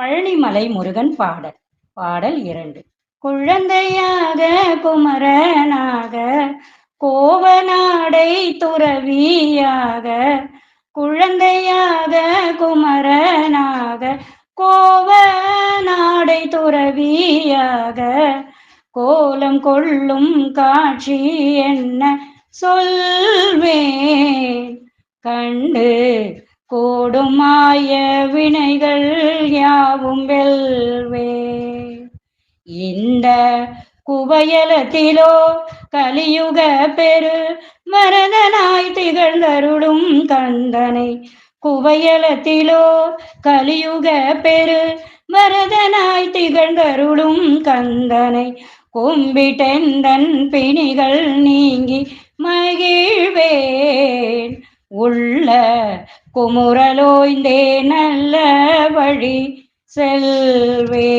பழனிமலை முருகன் பாடல். பாடல் இரண்டு. குழந்தையாக குமரனாக கோவநாடை துறவியாக குழந்தையாக குமரனாக கோவநாடை துறவியாக கோலம் கொள்ளும் காட்சி என்ன சொல்வேன்? கண்டு கோடுமாய வினைகள் யாவும் வெல்வே. இந்த குவயலத்திலோ கலியுக பெரு மரதனாய் திகழ்ந்தருளும் கந்தனை. குவயலத்திலோ கலியுக பெரு மரதனாய் திகழ்ந்தருளும் கந்தனை. கும்பிட்டெந்தன் பிணிகள் நீங்கி மகிழ்வேன். உள்ள குமுறலோய்ந்தே நல்ல வழி செல்வே.